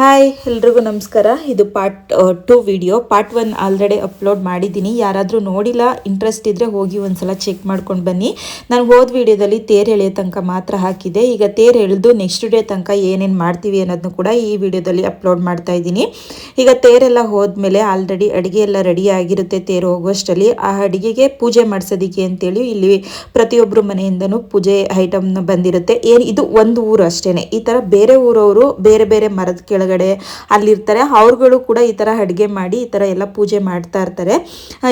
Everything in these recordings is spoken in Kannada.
ಹಾಯ್, ಎಲ್ರಿಗೂ ನಮಸ್ಕಾರ. ಇದು part two video part one already upload ಮಾಡಿದ್ದೀನಿ. ಯಾರಾದರೂ ನೋಡಿಲ್ಲ ಇಂಟ್ರೆಸ್ಟ್ ಇದ್ದರೆ ಹೋಗಿ ಒಂದ್ಸಲ ಚೆಕ್ ಮಾಡ್ಕೊಂಡು ಬನ್ನಿ. ನಾನು ಹೋದ ವಿಡಿಯೋದಲ್ಲಿ ತೇರು ಎಳೆಯೋ ತನಕ ಮಾತ್ರ ಹಾಕಿದೆ. ಈಗ ತೇರು ಎಳೆದು ನೆಕ್ಸ್ಟ್ ಡೇ ತನಕ ಏನೇನು ಮಾಡ್ತೀವಿ ಅನ್ನೋದನ್ನು ಕೂಡ ಈ ವಿಡಿಯೋದಲ್ಲಿ ಅಪ್ಲೋಡ್ ಮಾಡ್ತಾ ಇದ್ದೀನಿ. ಈಗ ತೇರೆಲ್ಲ ಹೋದ್ಮೇಲೆ ಆಲ್ರೆಡಿ ಅಡುಗೆ ಎಲ್ಲ ರೆಡಿ ಆಗಿರುತ್ತೆ ತೇರು ಹೋಗುವಷ್ಟರಲ್ಲಿ. ಆ ಅಡುಗೆಗೆ ಪೂಜೆ ಮಾಡಿಸೋದಕ್ಕೆ ಅಂತೇಳಿ ಇಲ್ಲಿ ಪ್ರತಿಯೊಬ್ಬರು ಮನೆಯಿಂದನೂ ಪೂಜೆ ಐಟಮ್ನ ಬಂದಿರುತ್ತೆ. ಏನು, ಇದು ಒಂದು ಊರು ಅಷ್ಟೇ ಈ ಥರ ಬೇರೆ ಊರವರು ಬೇರೆ ಬೇರೆ ಮರದ ಕೆಳಗಡೆ ಅಲ್ಲಿರ್ತಾರೆ. ಅವ್ರುಗಳು ಕೂಡ ಈ ಥರ ಅಡುಗೆ ಮಾಡಿ ಈ ಥರ ಎಲ್ಲ ಪೂಜೆ ಮಾಡ್ತಾ ಇರ್ತಾರೆ.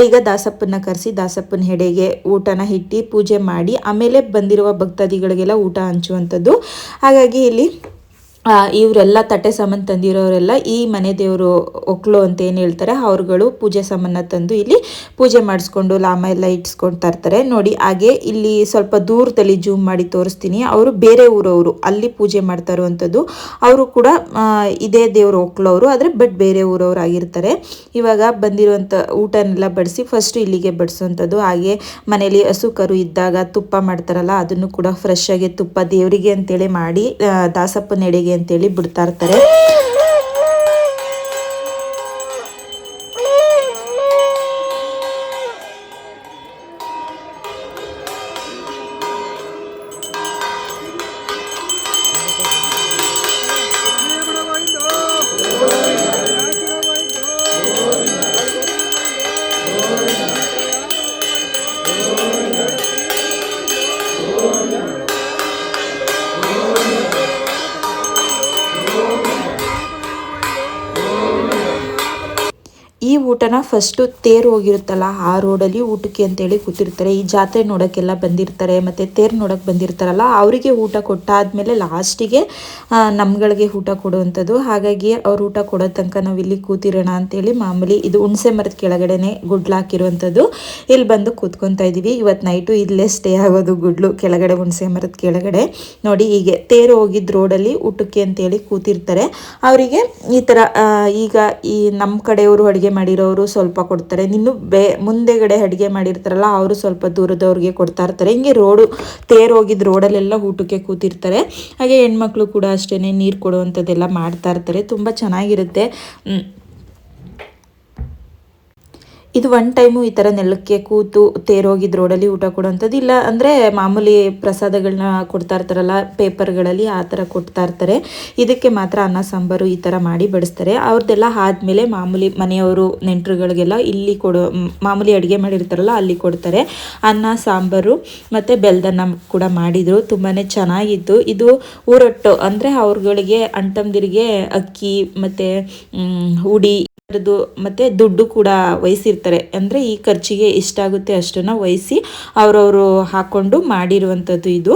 ಈಗ ದಾಸಪ್ಪನ ಕರೆಸಿ ದಾಸಪ್ಪನ ಹೆಡೆಗೆ ಊಟನ ಇಟ್ಟು ಪೂಜೆ ಮಾಡಿ ಆಮೇಲೆ ಬಂದಿರುವ ಭಕ್ತಾದಿಗಳಿಗೆಲ್ಲ ಊಟ ಹಂಚುವಂಥದ್ದು. ಹಾಗಾಗಿ ಇಲ್ಲಿ ಇವರೆಲ್ಲ ತಟ್ಟೆ ಸಾಮಾನು ತಂದಿರೋರೆಲ್ಲ ಈ ಮನೆ ದೇವರು ಒಕ್ಲು ಅಂತ ಏನು ಹೇಳ್ತಾರೆ, ಅವ್ರುಗಳು ಪೂಜೆ ಸಾಮಾನ ತಂದು ಇಲ್ಲಿ ಪೂಜೆ ಮಾಡಿಸ್ಕೊಂಡು ಲಾಮ ಎಲ್ಲ ಇಟ್ಸ್ಕೊಂಡು ತರ್ತಾರೆ. ನೋಡಿ, ಹಾಗೆ ಇಲ್ಲಿ ಸ್ವಲ್ಪ ದೂರದಲ್ಲಿ ಜೂಮ್ ಮಾಡಿ ತೋರಿಸ್ತೀನಿ. ಅವರು ಬೇರೆ ಊರವರು, ಅಲ್ಲಿ ಪೂಜೆ ಮಾಡ್ತಾ ಇರುವಂಥದ್ದು. ಅವರು ಕೂಡ ಇದೇ ದೇವರು ಅವರು ಆದರೆ ಬಟ್ ಬೇರೆ ಊರವ್ರು ಆಗಿರ್ತಾರೆ. ಇವಾಗ ಬಂದಿರುವಂಥ ಊಟನೆಲ್ಲ ಬಡಿಸಿ ಫಸ್ಟ್ ಇಲ್ಲಿಗೆ ಬಡಿಸುವಂಥದ್ದು. ಹಾಗೆ ಮನೇಲಿ ಹಸು ಕರು ಇದ್ದಾಗ ತುಪ್ಪ ಮಾಡ್ತಾರಲ್ಲ, ಅದನ್ನು ಕೂಡ ಫ್ರೆಶ್ ಆಗಿ ತುಪ್ಪ ದೇವರಿಗೆ ಅಂತೇಳಿ ಮಾಡಿ ದಾಸಪ್ಪನ ಎಡೆಗೆ ಅಂತೇಳಿ ಬಿಡ್ತಾ ಇರ್ತಾರೆ. ಊಟನ ಫಸ್ಟು ತೇರು ಹೋಗಿರುತ್ತಲ್ಲ, ಆ ರೋಡಲ್ಲಿ ಊಟಕ್ಕೆ ಅಂತೇಳಿ ಕೂತಿರ್ತಾರೆ. ಈ ಜಾತ್ರೆ ನೋಡೋಕ್ಕೆಲ್ಲ ಬಂದಿರ್ತಾರೆ, ಮತ್ತು ತೇರು ನೋಡೋಕ್ಕೆ ಬಂದಿರ್ತಾರಲ್ಲ, ಅವರಿಗೆ ಊಟ ಕೊಟ್ಟಾದಮೇಲೆ ಲಾಸ್ಟಿಗೆ ನಮ್ಗಳಿಗೆ ಊಟ ಕೊಡುವಂಥದ್ದು. ಹಾಗಾಗಿ ಅವ್ರು ಊಟ ಕೊಡೋ ತನಕ ನಾವು ಇಲ್ಲಿ ಕೂತಿರೋಣ ಅಂತೇಳಿ ಮಾಮೂಲಿ ಇದು ಹುಣಸೆ ಮರದ ಕೆಳಗಡೆನೆ ಗುಡ್ಲು ಹಾಕಿರುವಂಥದ್ದು. ಇಲ್ಲಿ ಬಂದು ಕೂತ್ಕೊತಾ ಇದ್ದೀವಿ. ಇವತ್ತು ನೈಟು ಇಲ್ಲೇ ಸ್ಟೇ ಆಗೋದು ಗುಡ್ಲು ಕೆಳಗಡೆ, ಹುಣಸೆ ಮರದ ಕೆಳಗಡೆ. ನೋಡಿ ಹೀಗೆ ತೇರು ಹೋಗಿದ್ದ ರೋಡಲ್ಲಿ ಊಟಕ್ಕೆ ಅಂತೇಳಿ ಕೂತಿರ್ತಾರೆ. ಅವರಿಗೆ ಈ ಥರ ಈಗ ಈ ನಮ್ಮ ಕಡೆಯವರು ಅಡುಗೆ ಮಾಡಿರೋರು ಸ್ವಲ್ಪ ಕೊಡ್ತಾರೆ. ನಿನ್ನ ಬೇ, ಮುಂದೆಗಡೆ ಅಡುಗೆ ಮಾಡಿರ್ತಾರಲ್ಲ, ಅವರು ಸ್ವಲ್ಪ ದೂರದವ್ರಿಗೆ ಕೊಡ್ತಾ ಇರ್ತಾರೆ. ಹಿಂಗೆ ರೋಡು, ತೇರು ಹೋಗಿದ್ದ ರೋಡಲ್ಲೆಲ್ಲ ಊಟಕ್ಕೆ ಕೂತಿರ್ತಾರೆ. ಹಾಗೆ ಹೆಣ್ಮಕ್ಳು ಕೂಡ ಅಷ್ಟೇ ನೀರು ಕೊಡುವಂಥದ್ದೆಲ್ಲ ಮಾಡ್ತಾ ಇರ್ತಾರೆ. ತುಂಬ ಚೆನ್ನಾಗಿರುತ್ತೆ. ಇದು ಒನ್ ಟೈಮು ಈ ಥರ ನೆಲಕ್ಕೆ ಕೂತು ತೇರೋಗಿದ್ದ ರೋಡಲ್ಲಿ ಊಟ ಕೊಡುವಂಥದ್ದು ಇಲ್ಲ ಅಂದರೆ ಮಾಮೂಲಿ ಪ್ರಸಾದಗಳನ್ನ ಕೊಡ್ತಾ ಇರ್ತಾರಲ್ಲ ಪೇಪರ್ಗಳಲ್ಲಿ ಆ ಥರ ಕೊಡ್ತಾ ಇರ್ತಾರೆ. ಇದಕ್ಕೆ ಮಾತ್ರ ಅನ್ನ, ಸಾಂಬಾರು ಈ ಥರ ಮಾಡಿ ಬಡಿಸ್ತಾರೆ. ಅವ್ರದ್ದೆಲ್ಲ ಆದಮೇಲೆ ಮಾಮೂಲಿ ಮನೆಯವರು, ನೆಂಟರುಗಳಿಗೆಲ್ಲ ಇಲ್ಲಿ ಕೊಡೋ ಮಾಮೂಲಿ ಅಡುಗೆ ಮಾಡಿರ್ತಾರಲ್ಲ, ಅಲ್ಲಿ ಕೊಡ್ತಾರೆ. ಅನ್ನ, ಸಾಂಬಾರು ಮತ್ತು ಬೆಲ್ದನ್ನ ಕೂಡ ಮಾಡಿದರು. ತುಂಬಾ ಚೆನ್ನಾಗಿತ್ತು. ಇದು ಊರೊಟ್ಟು ಅಂದರೆ ಅವ್ರುಗಳಿಗೆ ಅಂಟಂದಿರಿಗೆ ಅಕ್ಕಿ ಮತ್ತು ಹುಡಿ ಥರದ್ದು ಮತ್ತು ದುಡ್ಡು ಕೂಡ ವಹಿಸಿರ್ತಾರೆ. ಅಂದರೆ ಈ ಖರ್ಚಿಗೆ ಎಷ್ಟಾಗುತ್ತೆ ಅಷ್ಟನ್ನು ವಹಿಸಿ ಅವರವರು ಹಾಕ್ಕೊಂಡು ಮಾಡಿರುವಂಥದ್ದು ಇದು.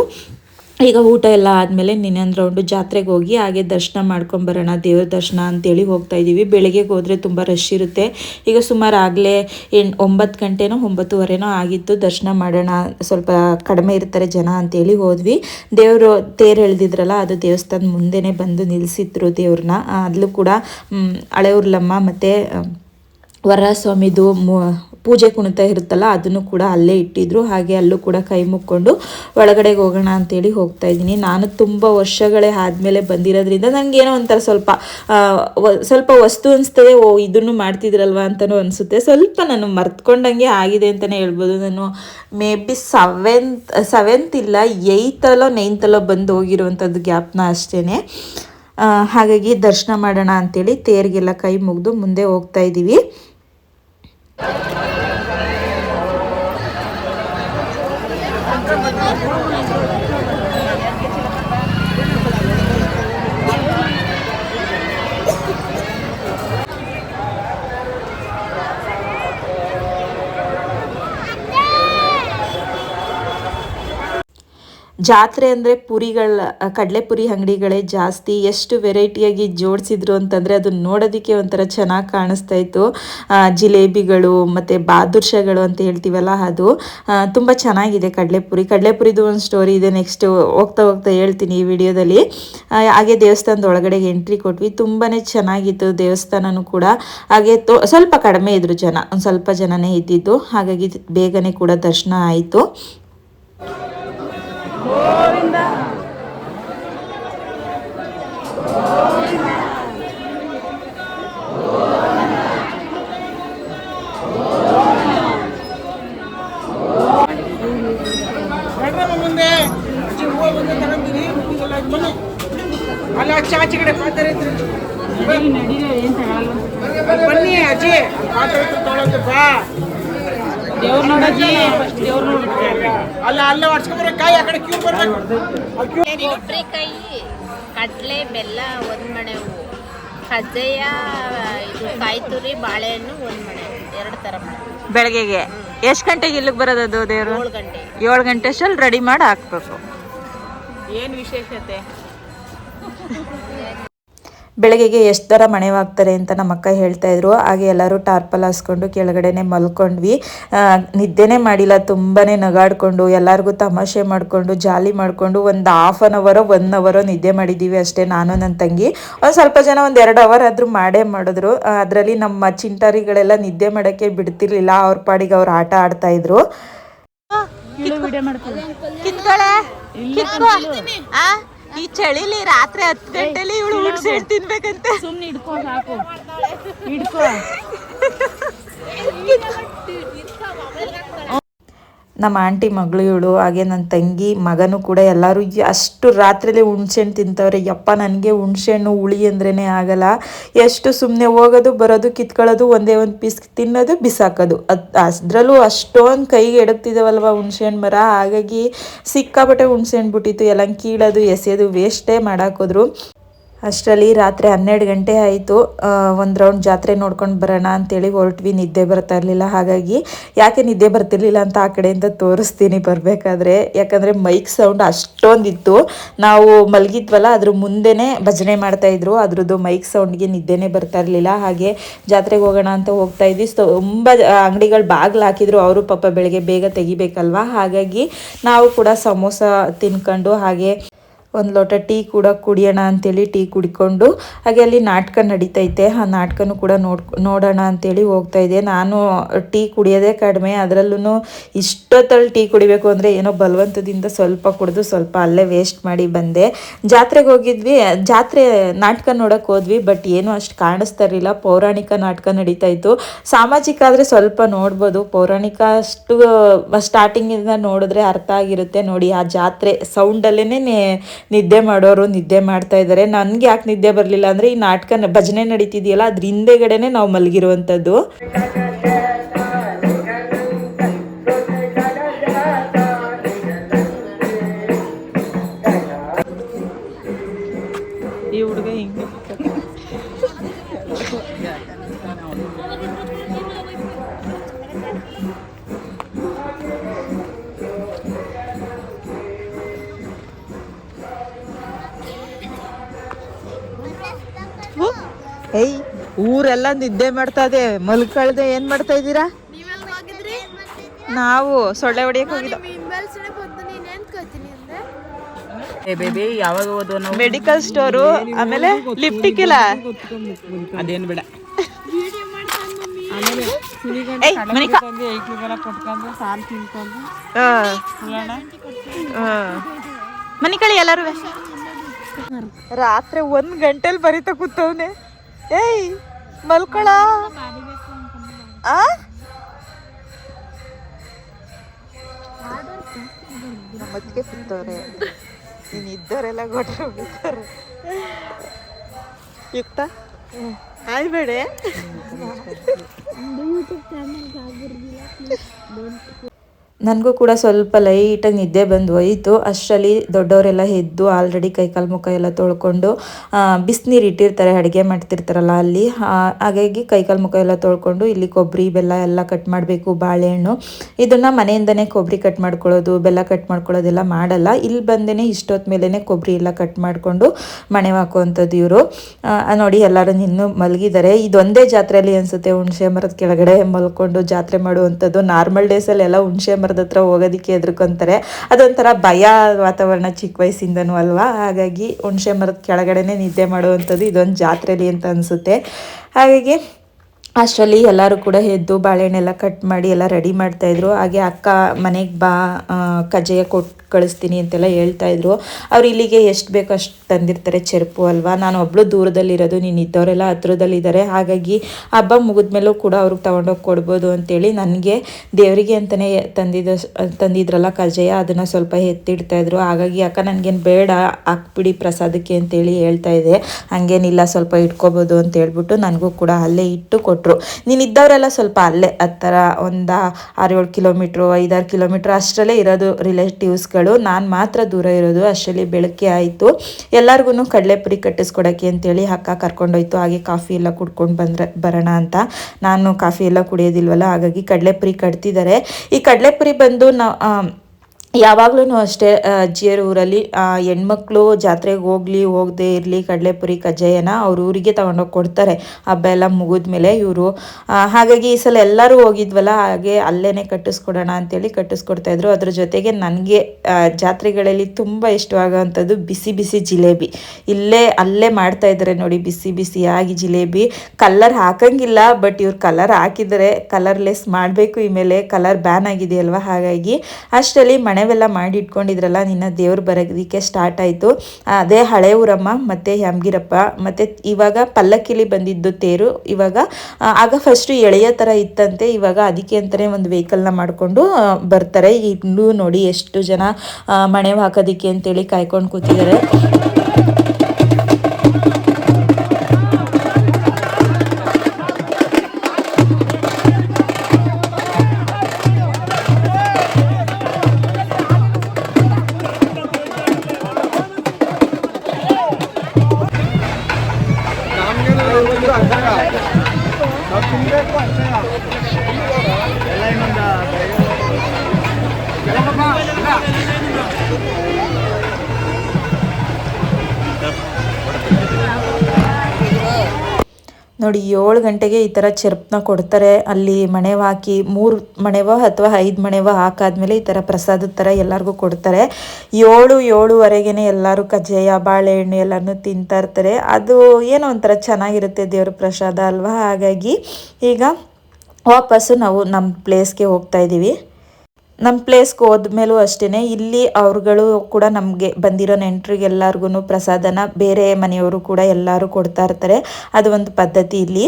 ಈಗ ಊಟ ಎಲ್ಲ ಆದಮೇಲೆ ನಿನ್ನೊಂದು ರೌಂಡು ಜಾತ್ರೆಗೆ ಹೋಗಿ ಹಾಗೆ ದರ್ಶನ ಮಾಡ್ಕೊಂಬರೋಣ ದೇವ್ರ ದರ್ಶನ ಅಂತೇಳಿ ಹೋಗ್ತಾ ಇದ್ದೀವಿ ಬೆಳಗ್ಗೆಗೆ ಹೋದರೆ ತುಂಬ ರಶ್ ಇರುತ್ತೆ. ಈಗ ಸುಮಾರು ಆಗಲೇ ಎಂಟು ಒಂಬತ್ತು ಗಂಟೆನೋ ಒಂಬತ್ತುವರೆನೋ ಆಗಿತ್ತು ದರ್ಶನ ಮಾಡೋಣ ಸ್ವಲ್ಪ ಕಡಿಮೆ ಇರ್ತಾರೆ ಜನ ಅಂತೇಳಿ ಹೋದ್ವಿ. ದೇವರು ತೇರು ಎಳೆದಿದ್ರಲ್ಲ ಅದು ದೇವಸ್ಥಾನದ ಮುಂದೆನೇ ಬಂದು ನಿಲ್ಲಿಸಿದ್ರು ದೇವ್ರನ್ನ ಅಲ್ಲೂ ಕೂಡ ಮ್, ಹಳೆ ಉರ್ಲಮ್ಮ ಮತ್ತು ವರಸ್ವಾಮಿದು ಮು ಪೂಜೆ ಕುಣಿತ ಇರುತ್ತಲ್ಲ, ಅದನ್ನು ಕೂಡ ಅಲ್ಲೇ ಇಟ್ಟಿದ್ರು. ಹಾಗೆ ಅಲ್ಲೂ ಕೂಡ ಕೈ ಮುಕ್ಕೊಂಡು ಒಳಗಡೆಗೆ ಹೋಗೋಣ ಅಂತೇಳಿ ಹೋಗ್ತಾ ಇದ್ದೀನಿ. ನಾನು ತುಂಬ ವರ್ಷಗಳೇ ಆದಮೇಲೆ ಬಂದಿರೋದ್ರಿಂದ ನನಗೇನೋ ಒಂಥರ ಸ್ವಲ್ಪ ಸ್ವಲ್ಪ ವಸ್ತು ಅನಿಸ್ತದೆ, ಓ, ಇದನ್ನು ಮಾಡ್ತಿದ್ರಲ್ವಾ ಅಂತಲೂ ಅನಿಸುತ್ತೆ. ಸ್ವಲ್ಪ ನಾನು ಮರ್ತ್ಕೊಂಡಂಗೆ ಆಗಿದೆ ಅಂತಲೇ ಹೇಳ್ಬೋದು. ನಾನು ಮೇ ಬಿ ಸೆವೆಂತ್ ಸೆವೆಂತ್ ಇಲ್ಲ, ಏಯ್ತಲ್ಲೋ, ನೈನ್ತಲ್ಲೋ ಬಂದು ಹೋಗಿರುವಂಥದ್ದು ಗ್ಯಾಪ್ನ ಅಷ್ಟೇ ಹಾಗಾಗಿ ದರ್ಶನ ಮಾಡೋಣ ಅಂತೇಳಿ ತೇರಿಗೆಲ್ಲ ಕೈ ಮುಗಿದು ಮುಂದೆ ಹೋಗ್ತಾ ಇದ್ದೀವಿ. Thank you. ಜಾತ್ರೆ ಅಂದರೆ ಪುರಿಗಳ ಕಡಲೆಪುರಿ ಅಂಗಡಿಗಳೇ ಜಾಸ್ತಿ. ಎಷ್ಟು ವೆರೈಟಿಯಾಗಿ ಜೋಡಿಸಿದ್ರು ಅಂತಂದರೆ ಅದನ್ನ ನೋಡೋದಕ್ಕೆ ಒಂಥರ ಚೆನ್ನಾಗಿ ಕಾಣಿಸ್ತಾ ಇತ್ತು. ಜಿಲೇಬಿಗಳು ಮತ್ತು ಬಾದುರ್ಷಗಳು ಅಂತ ಹೇಳ್ತೀವಲ್ಲ ಅದು. ತುಂಬ ಚೆನ್ನಾಗಿದೆ ಕಡಲೆಪುರಿ. ಕಡಲೆಪುರಿದು ಒಂದು ಸ್ಟೋರಿ ಇದೆ ನೆಕ್ಸ್ಟ್ ಹೋಗ್ತಾ ಹೋಗ್ತಾ ಹೇಳ್ತೀನಿ ಈ ವಿಡಿಯೋದಲ್ಲಿ. ಹಾಗೆ ದೇವಸ್ಥಾನದ ಒಳಗಡೆ ಎಂಟ್ರಿ ಕೊಟ್ವಿ. ತುಂಬಾ ಚೆನ್ನಾಗಿತ್ತು ದೇವಸ್ಥಾನನೂ ಕೂಡ. ಹಾಗೆ ತೊ, ಸ್ವಲ್ಪ ಕಡಿಮೆ ಇದ್ರು ಜನ, ಒಂದು ಸ್ವಲ್ಪ ಜನನೇ ಇದ್ದಿದ್ದು. ಹಾಗಾಗಿ ಬೇಗನೆ ಕೂಡ ದರ್ಶನ ಆಯಿತು. ಅಲ್ಲ ಅಚ್ಚ ಆಚೆ ಕಡೆ ಪಾತ್ರೆ ಐತ್ರಿ ಅಲ್ಲಿ ಬನ್ನಿ ಅಜ್ಜಿ ಪಾತ್ರೆ ಐತ್ರಿ ತೊಗೊಳಂತೆ ಬಾ ದೇವ್ರ ಫಸ್ಟ್ ದೇವ್ರ ನೋಡಿ ಅಲ್ಲ ಅಲ್ಲೇ ಹೊಡ್ಸ್ಕೊಂಡ್ರೆ ಕಾಯಿ ಆ ಕಡೆ ಕ್ಯೂ ಬರ್ಬೇಕು. ಕೊಬ್ಬರಿಕಾಯಿ ಕಡಲೆ ಬೆಲ್ಲ ಒಂದು ಮಣೆ ಹೂವು ಕಜ್ಜೆಯ ಇದು ಕಾಯಿ ತುರಿ ಬಾಳೆಹಣ್ಣು ಒಂದು ಮಣೆ ಎರಡು ಥರ ಮಣೆ ಬೆಳಗ್ಗೆಗೆ. ಎಷ್ಟು ಗಂಟೆಗೆ ಇಲ್ಲಿಗೆ ಬರೋದದು ದೇವರು? ಏಳು ಗಂಟೆ. ಏಳು ಗಂಟೆ ಅಷ್ಟಲ್ಲಿ ರೆಡಿ ಮಾಡಿ ಹಾಕ್ಬೇಕು. ಏನು ವಿಶೇಷತೆ? ಬೆಳಗ್ಗೆಗೆ ಎಷ್ಟು ಥರ ಮಣೆವಾಗ್ತಾರೆ ಅಂತ ನಮ್ಮ ಅಕ್ಕ ಹೇಳ್ತಾ ಇದ್ರು. ಹಾಗೆ ಎಲ್ಲರೂ ಟಾರ್ಪಲ್ ಹಾಸ್ಕೊಂಡು ಕೆಳಗಡೆನೆ ಮಲ್ಕೊಂಡ್ವಿ. ಆ, ನಿದ್ದೆನೇ ಮಾಡಿಲ್ಲ ತುಂಬಾ ನಗಾಡ್ಕೊಂಡು ಎಲ್ಲರಿಗೂ ತಮಾಷೆ ಮಾಡಿಕೊಂಡು ಜಾಲಿ ಮಾಡಿಕೊಂಡು ಒಂದು ಹಾಫ್ ಆನ್ ಅವರೋ ಒನ್ ಅವರೋ ನಿದ್ದೆ ಮಾಡಿದ್ದೀವಿ ಅಷ್ಟೇ ನಾನು ನನ್ನ ತಂಗಿ. ಒಂದು ಸ್ವಲ್ಪ ಜನ ಒಂದು ಎರಡು ಅವರ್ ಆದರೂ ಮಾಡೇ ಮಾಡಿದ್ರು. ಅದರಲ್ಲಿ ನಮ್ಮ ಚಿಂಟಾರಿಗಳೆಲ್ಲ ನಿದ್ದೆ ಮಾಡೋಕ್ಕೆ ಬಿಡ್ತಿರ್ಲಿಲ್ಲ ಅವ್ರ ಪಾಡಿಗೆ ಅವ್ರು ಆಟ ಆಡ್ತಾ ಇದ್ರು. ಈ ಚಳಿಲಿ ರಾತ್ರಿ ಹತ್ತು ಗಂಟೆಲಿ ಇವಳು ಹುಡ್ಸಿ ತಿನ್ಬೇಕಂತ. ಸುಮ್ಮನೆ ಹಿಡ್ಕೊ ಸಾಕು. ಹಿಡ್ಕೊ. ನಮ್ಮ ಆಂಟಿ, ಮಗಳು ಇವಳು, ಹಾಗೆ ನನ್ನ ತಂಗಿ, ಮಗನೂ ಕೂಡ ಎಲ್ಲರೂ ಅಷ್ಟು ರಾತ್ರಿಲೇ ಹುಣ್ಸೆಹಣ್ಣು ತಿಂತವ್ರೆ. ಯಪ್ಪ, ನನಗೆ ಹುಣ್ಸೆಹಣ್ಣು ಹುಳಿ ಅಂದ್ರೇ ಆಗಲ್ಲ. ಎಷ್ಟು ಸುಮ್ಮನೆ ಹೋಗೋದು, ಬರೋದು, ಕಿತ್ಕೊಳ್ಳೋದು, ಒಂದೇ ಒಂದು ಪೀಸ್ ತಿನ್ನೋದು, ಬಿಸಾಕೋದು. ಅದು, ಅದರಲ್ಲೂ ಅಷ್ಟೊಂದು ಕೈಗೆ ಎಡಗ್ತಿದ್ದಾವಲ್ವ ಹುಣ್ಸೆಹಣ್ಣು ಮರ. ಹಾಗಾಗಿ ಸಿಕ್ಕಾಪಟ್ಟೆ ಹುಣ್ಸೆಹಣ್ಣು ಬಿಟ್ಟಿತ್ತು. ಎಲ್ಲ ಕೀಳೋದು, ಎಸೆಯೋದು ವೇಸ್ಟೇ ಮಾಡಾಕೋದ್ರು ಅಷ್ಟರಲ್ಲಿ ರಾತ್ರಿ ಹನ್ನೆರಡು ಗಂಟೆ ಆಯಿತು. ಒಂದು ರೌಂಡ್ ಜಾತ್ರೆ ನೋಡ್ಕೊಂಡು ಬರೋಣ ಅಂತೇಳಿ ಹೊರಟ್ವಿ. ನಿದ್ದೆ ಬರ್ತಾ ಇರಲಿಲ್ಲ. ಹಾಗಾಗಿ ಯಾಕೆ ನಿದ್ದೆ ಬರ್ತಿರ್ಲಿಲ್ಲ ಅಂತ ಆ ಕಡೆಯಿಂದ ತೋರಿಸ್ತೀನಿ ಬರಬೇಕಾದ್ರೆ. ಯಾಕಂದರೆ ಮೈಕ್ ಸೌಂಡ್ ಅಷ್ಟೊಂದಿತ್ತು. ನಾವು ಮಲಗಿದ್ವಲ್ಲ, ಅದ್ರ ಮುಂದೆನೇ ಭಜನೆ ಮಾಡ್ತಾಯಿದ್ರು ಅದ್ರದ್ದು ಮೈಕ್ ಸೌಂಡ್ಗೆ ನಿದ್ದೆನೇ ಬರ್ತಾ ಇರಲಿಲ್ಲ. ಹಾಗೆ ಜಾತ್ರೆಗೆ ಹೋಗೋಣ ಅಂತ ಹೋಗ್ತಾ ಇದ್ವಿ. ತುಂಬ ಅಂಗಡಿಗಳು ಬಾಗಿಲು ಹಾಕಿದ್ರು. ಅವರು ಪಾಪ ಬೆಳಗ್ಗೆ ಬೇಗ ತೆಗಿಬೇಕಲ್ವಾ? ಹಾಗಾಗಿ ನಾವು ಕೂಡ ಸಮೋಸ ತಿನ್ಕೊಂಡು ಹಾಗೆ ಒಂದು ಲೋಟ ಟೀ ಕೂಡ ಕುಡಿಯೋಣ ಅಂತೇಳಿ ಟೀ ಕುಡ್ಕೊಂಡು, ಹಾಗೆ ಅಲ್ಲಿ ನಾಟಕ ನಡೀತೈತೆ, ಆ ನಾಟಕನೂ ಕೂಡ ನೋಡ್, ನೋಡೋಣ ಅಂತೇಳಿ ಹೋಗ್ತಾ ಇದ್ದೆ ನಾನು ಟೀ ಕುಡಿಯೋದೇ ಕಡಿಮೆ ಅದರಲ್ಲೂ ಇಷ್ಟೊತ್ತಲ್ಲಿ ಟೀ ಕುಡಿಬೇಕು ಅಂದರೆ ಏನೋ ಬಲವಂತದಿಂದ ಸ್ವಲ್ಪ ಕುಡಿದು ಸ್ವಲ್ಪ ಅಲ್ಲೇ ವೇಸ್ಟ್ ಮಾಡಿ ಬಂದೆ. ಜಾತ್ರೆಗೆ ಹೋಗಿದ್ವಿ, ಜಾತ್ರೆ ನಾಟಕ ನೋಡೋಕೆ ಹೋದ್ವಿ, ಬಟ್ ಏನೂ ಅಷ್ಟು ಕಾಣಿಸ್ತಾ ಇರಲಿಲ್ಲ. ಪೌರಾಣಿಕ ನಾಟಕ ನಡೀತಾ ಇತ್ತು. ಸಾಮಾಜಿಕ ಆದರೆ ಸ್ವಲ್ಪ ನೋಡ್ಬೋದು. ಪೌರಾಣಿಕ ಅಷ್ಟು, ಸ್ಟಾರ್ಟಿಂಗಿಂದ ನೋಡಿದ್ರೆ ಅರ್ಥ ಆಗಿರುತ್ತೆ ನೋಡಿ, ಆ ಜಾತ್ರೆ ಸೌಂಡಲ್ಲೇ ನಿದ್ದೆ ಮಾಡೋರು ನಿದ್ದೆ ಮಾಡ್ತಾ ಇದ್ದಾರೆ. ನನಗೆ ಯಾಕೆ ನಿದ್ದೆ ಬರಲಿಲ್ಲ ಅಂದ್ರೆ ಈ ನಾಟಕ ಭಜನೆ ನಡೀತಿದೆಯಲ್ಲ ಅದ್ರ ಹಿಂದೆಗಡೆನೆ ನಾವು ಮಲಗಿರುವಂಥದ್ದು ಏಯ್ ಊರೆಲ್ಲ ನಿದ್ದೆ ಮಾಡ್ತಾ ಇದೆ. ಮಲ್ಕಳ್ದೆ ಏನ್ ಮಾಡ್ತಾ ಇದ್ದೀರಾ? ನಾವು ಸೊಳ್ಳೆ ಹೊಡಿಯಕ್ ಹೋಗಿದ್ದ ಏ ಬೇಬಿ ಯಾವಾಗ ಓದೋ ನಾವು ಮೆಡಿಕಲ್ ಸ್ಟೋರು ಆಮೇಲೆ ಲಿಪ್ಟಿಕ್ ಇಲ್ಲ? ಅದೇನು ಬೇಡ. ಮನಿಕಳಿ ಎಲ್ಲರೂ ರಾತ್ರಿ ಒಂದ್ ಗಂಟೆಲ್ ಬರಿತಾ ಕೂತವ್ನೆ. ಏಯ್ ಮಲ್ಕೊಳ? ಆ? ನಮ್ಮತ್ತಿಗೆ ಕೂತವ್ರೆ ನೀನ್ ಇದ್ದವರೆಲ್ಲ ಗೊಟ್ರೆ ಹೋಗಿದ್ದಾರೆ ಯುಕ್ತ? ಹಾಯ್ ಬೇಡೆ. ನನಗೂ ಕೂಡ ಸ್ವಲ್ಪ ಲೈಟಾಗಿ ನಿದ್ದೆ ಬಂದು ಹೋಯಿತು. ಅಷ್ಟರಲ್ಲಿ ದೊಡ್ಡವರೆಲ್ಲ ಎದ್ದು ಆಲ್ರೆಡಿ ಕೈಕಾಲು ಮುಖ ಎಲ್ಲ ತೊಳ್ಕೊಂಡು ಬಿಸಿನೀರು ಇಟ್ಟಿರ್ತಾರೆ, ಅಡುಗೆ ಮಾಡ್ತಿರ್ತಾರಲ್ಲ ಅಲ್ಲಿ. ಹಾಗಾಗಿ ಕೈಕಾಲು ಮುಖ ಎಲ್ಲ ತೊಳ್ಕೊಂಡು ಇಲ್ಲಿ ಕೊಬ್ಬರಿ, ಬೆಲ್ಲ ಎಲ್ಲ ಕಟ್ ಮಾಡಬೇಕು, ಬಾಳೆಹಣ್ಣು. ಇದನ್ನು ಮನೆಯಿಂದನೇ ಕೊಬ್ಬರಿ ಕಟ್ ಮಾಡ್ಕೊಳ್ಳೋದು, ಬೆಲ್ಲ ಕಟ್ ಮಾಡ್ಕೊಳ್ಳೋದೆಲ್ಲ ಮಾಡಲ್ಲ. ಇಲ್ಲಿ ಬಂದೇ ಇಷ್ಟೊತ್ತು ಮೇಲೇ ಕೊಬ್ಬರಿ ಎಲ್ಲ ಕಟ್ ಮಾಡಿಕೊಂಡು ಮನೆ ಹಾಕುವಂಥದ್ದು ಇವರು. ನೋಡಿ ಎಲ್ಲರೂ ಇನ್ನೂ ಮಲಗಿದ್ದಾರೆ. ಇದೊಂದೇ ಜಾತ್ರೆಯಲ್ಲಿ ಅನಿಸುತ್ತೆ, ಹುಣಸೆ ಮರದ ಕೆಳಗಡೆ ಮಲ್ಕೊಂಡು ಜಾತ್ರೆ ಮಾಡುವಂಥದ್ದು. ನಾರ್ಮಲ್ ಡೇಸಲ್ಲಿ ಎಲ್ಲ ಹುಣಸೆ ಮರದ ಹತ್ರ ಹೋಗೋದಕ್ಕೆ ಹೆದರ್ಕೊಂತಾರೆ. ಅದೊಂಥರ ಭಯ ವಾತಾವರಣ ಚಿಕ್ಕ ವಯಸ್ಸಿಂದನೂ ಅಲ್ವಾ? ಹಾಗಾಗಿ ಹುಣಸೆ ಮರದ ಕೆಳಗಡೆನೇ ನಿದ್ದೆ ಮಾಡುವಂಥದ್ದು ಇದೊಂದು ಜಾತ್ರೆಯಲ್ಲಿ ಅಂತ ಅನಿಸುತ್ತೆ. ಹಾಗಾಗಿ ಅಷ್ಟರಲ್ಲಿ ಎಲ್ಲರೂ ಕೂಡ ಎದ್ದು ಬಾಳೆಹಣ್ಣೆಲ್ಲ ಕಟ್ ಮಾಡಿ ಎಲ್ಲ ರೆಡಿ ಮಾಡ್ತಾಯಿದ್ರು ಹಾಗೆ ಅಕ್ಕ ಮನೆಗೆ ಬಾ ಕಜೆಯ ಕೊಟ್ಟು ಕಳಿಸ್ತೀನಿ ಅಂತೆಲ್ಲ ಹೇಳ್ತಾ ಇದ್ರು. ಅವ್ರು ಇಲ್ಲಿಗೆ ಎಷ್ಟು ಬೇಕೋ ಅಷ್ಟು ತಂದಿರ್ತಾರೆ ಚೆರುಪು ಅಲ್ವಾ? ನಾನು ಒಬ್ಳು ದೂರದಲ್ಲಿರೋದು, ನೀನು ಇದ್ದವರೆಲ್ಲ ಹತ್ರದಲ್ಲಿದ್ದಾರೆ. ಹಾಗಾಗಿ ಹಬ್ಬ ಮುಗಿದ್ಮೇಲೂ ಕೂಡ ಅವ್ರಿಗೆ ತೊಗೊಂಡೋಗಿ ಕೊಡ್ಬೋದು ಅಂತೇಳಿ ನನಗೆ ದೇವರಿಗೆ ಅಂತಲೇ ತಂದಿದ್ದ ತಂದಿದ್ರಲ್ಲ ಕಜಯ ಅದನ್ನು ಸ್ವಲ್ಪ ಎತ್ತಿಡ್ತಾ ಇದ್ರು. ಹಾಗಾಗಿ ಅಕ್ಕ ನನಗೇನು ಬೇಡ, ಹಾಕ್ಬಿಡಿ ಪ್ರಸಾದಕ್ಕೆ ಅಂತೇಳಿ ಹೇಳ್ತಾ ಇದ್ದೆ ಹಂಗೇನಿಲ್ಲ, ಸ್ವಲ್ಪ ಇಟ್ಕೋಬೋದು ಅಂತ ಹೇಳ್ಬಿಟ್ಟು ನನಗೂ ಕೂಡ ಅಲ್ಲೇ ಇಟ್ಟು ಕೊಟ್ಟರು ನೀನು ಇದ್ದವರೆಲ್ಲ ಸ್ವಲ್ಪ ಅಲ್ಲೇ ಹತ್ತರ, ಒಂದು ಆರು ಏಳು ಕಿಲೋಮೀಟ್ರು, ಐದಾರು ಕಿಲೋಮೀಟ್ರ್ ಅಷ್ಟರಲ್ಲೇ ಇರೋದು ರಿಲೇಟಿವ್ಸ್ಗಳು ನಾನು ಮಾತ್ರ ದೂರ ಇರೋದು, ಅಷ್ಟರಲ್ಲಿ ಬೆಳಗ್ಗೆ ಆಯಿತು. ಎಲ್ಲರಿಗೂ ಕಡಲೆಪುರಿ ಕಟ್ಟಿಸ್ಕೊಡೋಕ್ಕೆ ಅಂತೇಳಿ ಅಕ್ಕ ಕರ್ಕೊಂಡೋಯ್ತು. ಹಾಗೆ ಕಾಫಿ ಎಲ್ಲ ಕುಡ್ಕೊಂಡು ಬಂದ್ರೆ, ಬರೋಣ ಅಂತ. ನಾನು ಕಾಫಿ ಎಲ್ಲ ಕುಡಿಯೋದಿಲ್ವಲ್ಲ, ಹಾಗಾಗಿ ಕಡಲೆಪುರಿ ಕಟ್ತಿದ್ದಾರೆ. ಈ ಕಡಲೆಪುರಿ ಬಂದು ನಾವು ಯಾವಾಗ್ಲೂ ಅಷ್ಟೇ ಅಜ್ಜಿಯರು ಊರಲ್ಲಿ ಹೆಣ್ಮಕ್ಳು ಜಾತ್ರೆಗೆ ಹೋಗ್ಲಿ, ಹೋಗದೆ ಇರಲಿ, ಕಡಲೆಪುರಿ, ಕಜ್ಜಾಯನ ಅವ್ರ ಊರಿಗೆ ತಗೊಂಡೋಗಿ ಕೊಡ್ತಾರೆ. ಹಬ್ಬ ಎಲ್ಲ ಮುಗಿದ್ಮೇಲೆ ಇವರು. ಹಾಗಾಗಿ ಈ ಸಲ ಎಲ್ಲರೂ ಹೋಗಿದ್ವಲ್ಲ, ಹಾಗೆ ಅಲ್ಲೇ ಕಟ್ಟಿಸ್ಕೊಡೋಣ ಅಂತೇಳಿ ಕಟ್ಟಿಸ್ಕೊಡ್ತಾ ಇದ್ರು. ಅದ್ರ ಜೊತೆಗೆ ನನಗೆ ಜಾತ್ರೆಗಳಲ್ಲಿ ತುಂಬ ಇಷ್ಟವಾಗೋವಂಥದ್ದು ಬಿಸಿ ಬಿಸಿ ಜಿಲೇಬಿ. ಇಲ್ಲೇ, ಅಲ್ಲೇ ಮಾಡ್ತಾ ಇದ್ದಾರೆ ನೋಡಿ, ಬಿಸಿ ಬಿಸಿಯಾಗಿ ಜಿಲೇಬಿ. ಕಲರ್ ಹಾಕಂಗಿಲ್ಲ, ಬಟ್ ಇವ್ರು ಕಲರ್ ಹಾಕಿದರೆ ಕಲರ್ಲೆಸ್ ಮಾಡಬೇಕು ಈ ಮೇಲೆ, ಕಲರ್ ಬ್ಯಾನ್ ಆಗಿದೆ ಅಲ್ವಾ ಹಾಗಾಗಿ ಅಷ್ಟರಲ್ಲಿ ಮನೆವೆಲ್ಲ ಮಾಡಿ ಇಟ್ಕೊಂಡಿದ್ರಲ್ಲ, ನಿನ್ನ ದೇವ್ರು ಬರೋದಕ್ಕೆ ಸ್ಟಾರ್ಟ್ ಆಯಿತು. ಅದೇ ಹಳೆ ಊರಮ್ಮ, ಮತ್ತು ಯಮ್ಗಿರಪ್ಪ, ಮತ್ತು ಇವಾಗ ಪಲ್ಲಕ್ಕಿಲಿ ಬಂದಿದ್ದು ತೇರು. ಇವಾಗ ಆಗ ಫಸ್ಟು ಎಳೆಯ ಥರ ಇತ್ತಂತೆ, ಇವಾಗ ಅದಕ್ಕೆ ಅಂತಲೇ ಒಂದು ವೆಹಿಕಲ್ನ ಮಾಡಿಕೊಂಡು ಬರ್ತಾರೆ. ಇನ್ನೂ ನೋಡಿ ಎಷ್ಟು ಜನ ಮಣೆ ಹಾಕೋದಕ್ಕೆ ಅಂತೇಳಿ ಕಾಯ್ಕೊಂಡು ಕೂತಿದ್ದಾರೆ. ನೋಡಿ, ಏಳು ಗಂಟೆಗೆ ಈ ಥರ ಚೆರ್ಪ್ನ ಕೊಡ್ತಾರೆ. ಅಲ್ಲಿ ಮಣೆವ ಹಾಕಿ ಮೂರು ಮಣೆವೋ ಅಥವಾ ಐದು ಮಣೆವೋ ಹಾಕಾದ್ಮೇಲೆ ಈ ಥರ ಪ್ರಸಾದದ ಥರ ಎಲ್ಲರಿಗೂ ಕೊಡ್ತಾರೆ. ಏಳು ಏಳುವರೆಗೇ ಎಲ್ಲರೂ ಕಜ್ಜಾಯ, ಬಾಳೆಹಣ್ಣು ಎಲ್ಲನೂ ತಿಂತಾ ಇರ್ತಾರೆ. ಅದು ಏನೋ ಒಂಥರ ಚೆನ್ನಾಗಿರುತ್ತೆ ದೇವ್ರ ಪ್ರಸಾದ ಅಲ್ವಾ? ಹಾಗಾಗಿ ಈಗ ವಾಪಸ್ಸು ನಾವು ನಮ್ಮ ಪ್ಲೇಸ್ಗೆ ಹೋಗ್ತಾ ಇದ್ದೀವಿ. ನಮ್ಮ ಪ್ಲೇಸ್ಗೆ ಹೋದ್ಮೇಲೂ ಅಷ್ಟೇ ಇಲ್ಲಿ ಅವ್ರುಗಳು ಕೂಡ ನಮಗೆ ಬಂದಿರೋ ನೆಂಟ್ರಿಗೆಲ್ಲರಿಗೂ ಪ್ರಸಾದನ ಬೇರೆ ಮನೆಯವರು ಕೂಡ ಎಲ್ಲರೂ ಕೊಡ್ತಾ ಇರ್ತಾರೆ. ಅದು ಒಂದು ಪದ್ಧತಿ ಇಲ್ಲಿ.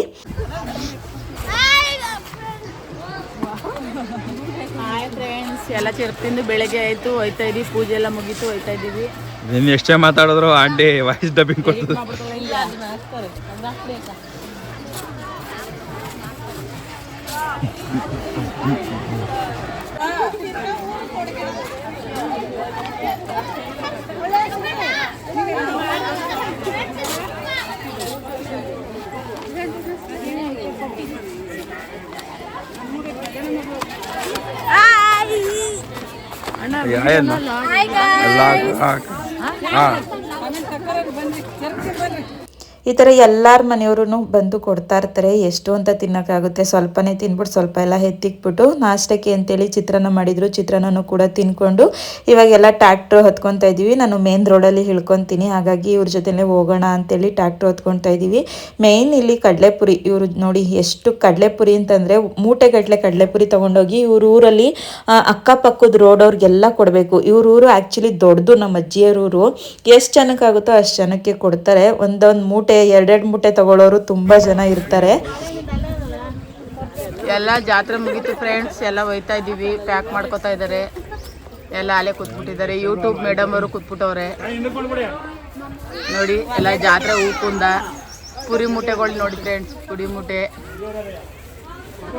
ಹಾಯ್ ಫ್ರೆಂಡ್ಸ್ ಎಲ್ಲ ತಿಂದು ಬೆಳಗ್ಗೆ ಆಯ್ತು ಹೋಯ್ತಾ ಇದೀವಿ ಪೂಜೆ ಎಲ್ಲ ಮುಗೀತು ಹೋಯ್ತಾ ಇದೀವಿ. ನೀನು ಎಷ್ಟೇ ಮಾತಾಡಿದ್ರು ಆಂಟಿ ವಾಯ್ಸ್ ಡಬ್ಬಿಂಗ್ ಕೊಡ್ತದೆ. ಇಲ್ಲ ಅದನ್ನ ಹಾಕ್ತಾರೆ ಅದನ್ನ ಹಾಕ್ಬೇಕಾ ಏನು ಎಲ್ಲ ಹಾಕ್- ಹಾಂ ಈ ಥರ ಎಲ್ಲರ ಮನೆಯವ್ರೂ ಬಂದು ಕೊಡ್ತಾ ಇರ್ತಾರೆ. ಎಷ್ಟು ಅಂತ ತಿನ್ನೋಕ್ಕಾಗುತ್ತೆ. ಸ್ವಲ್ಪನೇ ತಿನ್ಬಿಟ್ಟು ಸ್ವಲ್ಪ ಎಲ್ಲ ಎತ್ತಿಕ್ಬಿಟ್ಟು ನಾಷ್ಟಕ್ಕೆ ಅಂತೇಳಿ ಚಿತ್ರಾನ್ನ ಮಾಡಿದ್ರು. ಚಿತ್ರಾನ್ನನೂ ಕೂಡ ತಿನ್ಕೊಂಡು ಇವಾಗೆಲ್ಲ ಟ್ಯಾಕ್ಟ್ರ್ ಹೊತ್ಕೊತಾ ಇದ್ದೀವಿ. ನಾನು ಮೇನ್ ರೋಡಲ್ಲಿ ಹಿಳ್ಕೊತೀನಿ. ಹಾಗಾಗಿ ಇವ್ರ ಜೊತೆಲೇ ಹೋಗೋಣ ಅಂತೇಳಿ ಟ್ಯಾಕ್ಟ್ರ್ ಹೊತ್ಕೊತಾ ಇದ್ದೀವಿ. ಮೇಯ್ನ್ ಇಲ್ಲಿ ಕಡಲೆಪುರಿ. ಇವರು ನೋಡಿ ಎಷ್ಟು ಕಡಲೆಪುರಿ ಅಂತಂದರೆ ಮೂಟೆಗಟ್ಟಲೆ ಕಡಲೆಪುರಿ ತೊಗೊಂಡೋಗಿ ಇವ್ರ ಊರಲ್ಲಿ ಅಕ್ಕಪಕ್ಕದ ರೋಡ್ ಅವ್ರಿಗೆಲ್ಲ ಕೊಡಬೇಕು. ಇವ್ರ ಊರು ಆ್ಯಕ್ಚುಲಿ ದೊಡ್ಡದು. ನಮ್ಮ ಅಜ್ಜಿಯರೂರು ಎಷ್ಟು ಜನಕ್ಕಾಗುತ್ತೋ ಅಷ್ಟು ಜನಕ್ಕೆ ಕೊಡ್ತಾರೆ. ಒಂದೊಂದು ಮೂಟೆ ಎರಡೆರಡು ಮೂಟೆ ತಗೊಳ್ಳೋರು ತುಂಬ ಜನ ಇರ್ತಾರೆ. ಎಲ್ಲ ಜಾತ್ರೆ ಮುಗೀತು ಫ್ರೆಂಡ್ಸ್ ಎಲ್ಲ ಹೋಯ್ತಾ ಇದ್ದೀವಿ ಪ್ಯಾಕ್ ಮಾಡ್ಕೋತಾ ಇದ್ದಾರೆ. ಎಲ್ಲ ಅಲ್ಲೇ ಕೂತ್ಬಿಟ್ಟಿದ್ದಾರೆ. ಯೂಟ್ಯೂಬ್ ಮೇಡಮ್ ಅವರು ಕೂತ್ಬಿಟ್ಟವ್ರೆ. ನೋಡಿ, ಎಲ್ಲ ಜಾತ್ರೆ ಹೂಕುಂದ ಪುರಿ ಮೂಟೆಗಳು ನೋಡಿ ಫ್ರೆಂಡ್ಸ್ ಪುರಿ ಮೂಟೆ.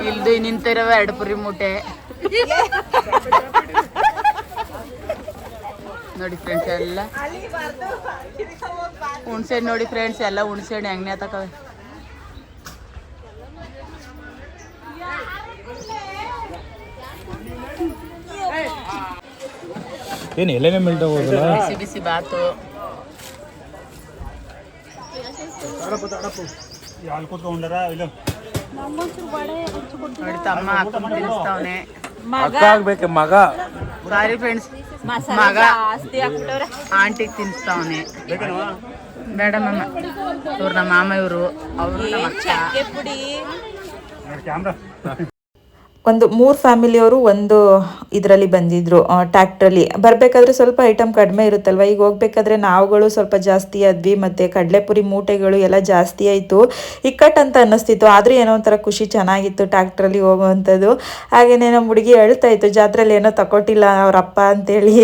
ಇಲ್ದು ನಿಂತಿರವೆ ಎರಡು ಪುರಿ ಮೂಟೆ. ನೋಡಿ ಫ್ರೆಂಡ್ಸ್ ಎಲ್ಲ. ಹುಣ್ಸೆಹಣ್ಣು ನೋಡಿ ಫ್ರೆಂಡ್ಸ್ ಎಲ್ಲ ಹುಣ್ಸೆಹಣ್ಣು ಹೆಂಗ್ನೆ ತಕವೆ. ಏನು ಎಲ್ಲೇನೇ ಮೆಲ್ಟ್ ಹೋಗೋದಲ್ಲ ಬಿಸಿ ಬಿಸಿ ಬಾತು. ನೋಡಿ ತಮ್ಮ ತಿನ್ನಿಸ್ತಾವನೆ ಅಕ್ಕ ಆಗ್ಬೇಕು ಮಗ. ಸಾರಿ ಫ್ರೆಂಡ್ಸ್ ಮಗ ಆಂಟಿಗೆ ತಿನ್ನಿಸ್ತಾವನೆ ಮೇಡಮ್ ಅಮ್ಮ ಇವ್ರು ನಮ್ಮ ಮಾಮ ಇವರು ಅವರು ನಮ್ಮ ಅಕ್ಕ ಒಂದು ಮೂರು ಫ್ಯಾಮಿಲಿಯವರು ಒಂದು ಇದರಲ್ಲಿ ಬಂದಿದ್ರು ಟ್ಯಾಕ್ಟ್ರಲ್ಲಿ. ಬರಬೇಕಾದ್ರೆ ಸ್ವಲ್ಪ ಐಟಮ್ ಕಡಿಮೆ ಇರುತ್ತಲ್ವ? ಈಗ ಹೋಗ್ಬೇಕಾದ್ರೆ ನಾವುಗಳು ಸ್ವಲ್ಪ ಜಾಸ್ತಿ ಆದ್ವಿ ಮತ್ತು ಕಡಲೆಪುರಿ ಮೂಟೆಗಳು ಎಲ್ಲ ಜಾಸ್ತಿ ಆಯಿತು. ಇಕ್ಕಟ್ಟು ಅಂತ ಅನ್ನಿಸ್ತಿತ್ತು. ಆದರೂ ಏನೋ ಒಂಥರ ಖುಷಿ ಚೆನ್ನಾಗಿತ್ತು ಟ್ಯಾಕ್ಟ್ರಲ್ಲಿ ಹೋಗುವಂಥದ್ದು. ಹಾಗೆಯೇ ನಮ್ಮ ಹುಡುಗಿ ಹೇಳ್ತಾ ಇತ್ತು ಜಾತ್ರೆಯಲ್ಲಿ ಏನೋ ತಗೊಟ್ಟಿಲ್ಲ ಅವ್ರ ಅಪ್ಪ ಅಂತೇಳಿ.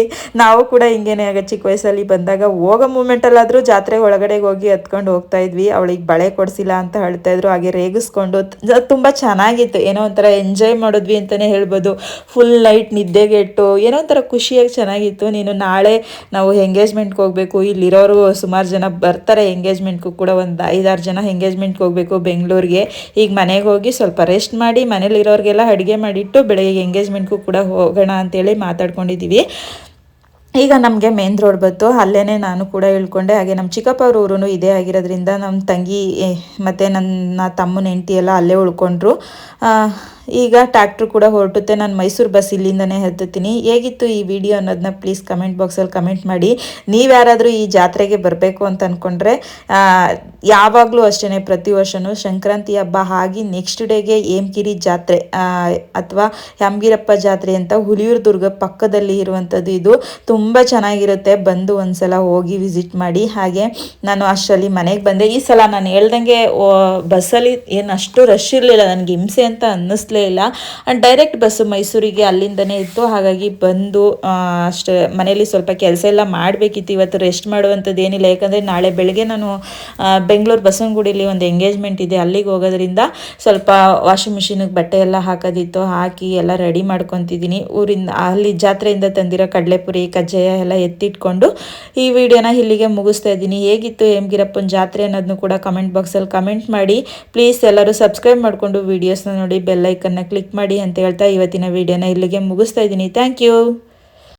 ನಾವು ಕೂಡ ಹಿಂಗೇನೆ ಆಗ ಚಿಕ್ಕ ವಯಸ್ಸಲ್ಲಿ ಬಂದಾಗ ಹೋಗೋ ಮೂಮೆಂಟಲ್ಲಾದರೂ ಜಾತ್ರೆ ಒಳಗಡೆ ಹೋಗಿ ಹತ್ಕೊಂಡು ಹೋಗ್ತಾ ಇದ್ವಿ. ಅವಳಿಗೆ ಬಳೆ ಕೊಡಿಸಿಲ್ಲ ಅಂತ ಹೇಳ್ತಾ ಇದ್ರು. ಹಾಗೆ ರೇಗಿಸ್ಕೊಂಡು ತುಂಬ ಚೆನ್ನಾಗಿತ್ತು. ಏನೋ ಒಂಥರ ಎಂಜಾಯ್ ಮಾಡಿದ್ವಿ ಅಂತಲೇ ಹೇಳ್ಬೋದು. ಫುಲ್ ನೈಟ್ ನಿದ್ದೆಗೆಟ್ಟು ಏನೋ ಒಂಥರ ಖುಷಿಯಾಗಿ ಚೆನ್ನಾಗಿತ್ತು. ನೀನು ನಾಳೆ ನಾವು ಎಂಗೇಜ್ಮೆಂಟ್ಗೆ ಹೋಗಬೇಕು. ಇಲ್ಲಿರೋರು ಸುಮಾರು ಜನ ಬರ್ತಾರೆ ಎಂಗೇಜ್ಮೆಂಟ್ಗೂ ಕೂಡ, ಒಂದು ಐದಾರು ಜನ ಎಂಗೇಜ್ಮೆಂಟ್ಗೆ ಹೋಗಬೇಕು ಬೆಂಗಳೂರಿಗೆ. ಈಗ ಮನೆಗೆ ಹೋಗಿ ಸ್ವಲ್ಪ ರೆಸ್ಟ್ ಮಾಡಿ, ಮನೇಲಿರೋರಿಗೆಲ್ಲ ಅಡುಗೆ ಮಾಡಿಟ್ಟು ಬೆಳಗ್ಗೆ ಎಂಗೇಜ್ಮೆಂಟ್ಗೂ ಕೂಡ ಹೋಗೋಣ ಅಂತೇಳಿ ಮಾತಾಡ್ಕೊಂಡಿದ್ದೀವಿ ಈಗ ನಮಗೆ ಮೇನ್ ರೋಡ್ ಬಂತು. ಅಲ್ಲೇ ನಾನು ಕೂಡ ಹೇಳ್ಕೊಂಡೆ, ಹಾಗೆ ನಮ್ಮ ಚಿಕ್ಕಪ್ಪ ಅವ್ರ ಊರು ಇದೇ ಆಗಿರೋದ್ರಿಂದ ನಮ್ಮ ತಂಗಿ ಮತ್ತು ನನ್ನ ತಮ್ಮನ ಹೆಂಡತಿ ಎಲ್ಲ ಅಲ್ಲೇ ಉಳ್ಕೊಂಡ್ರು. ಈಗ ಟ್ಯಾಕ್ಟ್ರ್ ಕೂಡ ಹೊರಟುತ್ತೆ. ನಾನು ಮೈಸೂರು ಬಸ್ ಇಲ್ಲಿಂದನೇ ಹತ್ತುತ್ತೀನಿ. ಹೇಗಿತ್ತು ಈ ವಿಡಿಯೋ ಅನ್ನೋದನ್ನ ಪ್ಲೀಸ್ ಕಮೆಂಟ್ ಬಾಕ್ಸಲ್ಲಿ ಕಮೆಂಟ್ ಮಾಡಿ. ನೀವು ಯಾರಾದರೂ ಈ ಜಾತ್ರೆಗೆ ಬರಬೇಕು ಅಂತ ಅಂದ್ಕೊಂಡ್ರೆ ಯಾವಾಗಲೂ ಅಷ್ಟೇ ಪ್ರತಿ ವರ್ಷವೂ ಸಂಕ್ರಾಂತಿ ಹಬ್ಬ ಆಗಿ ನೆಕ್ಸ್ಟ್ ಡೇಗೆ ಏಮ್ಕಿರಿ ಜಾತ್ರೆ ಅಥವಾ ಯಂಗಿರಪ್ಪ ಜಾತ್ರೆ ಅಂತ ಹುಲಿಯೂರು ದುರ್ಗ ಪಕ್ಕದಲ್ಲಿ ಇರುವಂಥದ್ದು ಇದು. ತುಂಬ ಚೆನ್ನಾಗಿರುತ್ತೆ. ಬಂದು ಒಂದ್ಸಲ ಹೋಗಿ ವಿಸಿಟ್ ಮಾಡಿ. ಹಾಗೆ ನಾನು ಅಷ್ಟರಲ್ಲಿ ಮನೆಗೆ ಬಂದೆ. ಈ ಸಲ ನಾನು ಹೇಳ್ದಂಗೆ ಬಸ್ಸಲ್ಲಿ ಏನು ಅಷ್ಟು ರಶ್ ಇರಲಿಲ್ಲ. ನನಗೆ ಹಿಂಸೆ ಅಂತ ಅನ್ನಿಸ್ಲೇ ಇಲ್ಲ. ಡೈರೆಕ್ಟ್ ಬಸ್ಸು ಮೈಸೂರಿಗೆ ಅಲ್ಲಿಂದನೇ ಇತ್ತು. ಹಾಗಾಗಿ ಬಂದು ಅಷ್ಟು ಮನೇಲಿ ಸ್ವಲ್ಪ ಕೆಲಸ ಎಲ್ಲ ಮಾಡಬೇಕಿತ್ತು. ಇವತ್ತು ರೆಸ್ಟ್ ಮಾಡುವಂಥದ್ದು ಏನಿಲ್ಲ. ಯಾಕಂದರೆ ನಾಳೆ ಬೆಳಗ್ಗೆ ನಾನು ಬೆಂಗಳೂರು ಬಸವನಗುಡಿಲಿ ಒಂದು ಎಂಗೇಜ್ಮೆಂಟ್ ಇದೆ. ಅಲ್ಲಿಗೆ ಹೋಗೋದ್ರಿಂದ ಸ್ವಲ್ಪ ವಾಷಿಂಗ್ ಮಿಷಿನಿಗೆ ಬಟ್ಟೆ ಎಲ್ಲ ಹಾಕೋದಿತ್ತು. ಹಾಕಿ ಎಲ್ಲ ರೆಡಿ ಮಾಡ್ಕೊತಿದ್ದೀನಿ. ಊರಿಂದ, ಅಲ್ಲಿ ಜಾತ್ರೆಯಿಂದ ತಂದಿರೋ ಕಡಲೆಪುರಿ ಕಜ್ಜಾಯ ಎಲ್ಲ ಎತ್ತಿಟ್ಕೊಂಡು ಈ ವಿಡಿಯೋನ ಇಲ್ಲಿಗೆ ಮುಗಿಸ್ತಾ ಇದ್ದೀನಿ. ಹೇಗಿತ್ತು ಹೇಮಗಿರಪ್ಪನ ಜಾತ್ರೆ ಅನ್ನೋದನ್ನು ಕೂಡ ಕಮೆಂಟ್ ಬಾಕ್ಸಲ್ಲಿ ಕಮೆಂಟ್ ಮಾಡಿ. ಪ್ಲೀಸ್ ಎಲ್ಲರೂ ಸಬ್ಸ್ಕ್ರೈಬ್ ಮಾಡಿಕೊಂಡು ವೀಡಿಯೋಸ್ನ ನೋಡಿ ಬೆಲ್ಲೈಕನ್ನ ಕ್ಲಿಕ್ ಮಾಡಿ ಅಂತ ಹೇಳ್ತಾ ಇವತ್ತಿನ ವಿಡಿಯೋನ ಇಲ್ಲಿಗೆ ಮುಗಿಸ್ತಾ ಇದ್ದೀನಿ. Thank you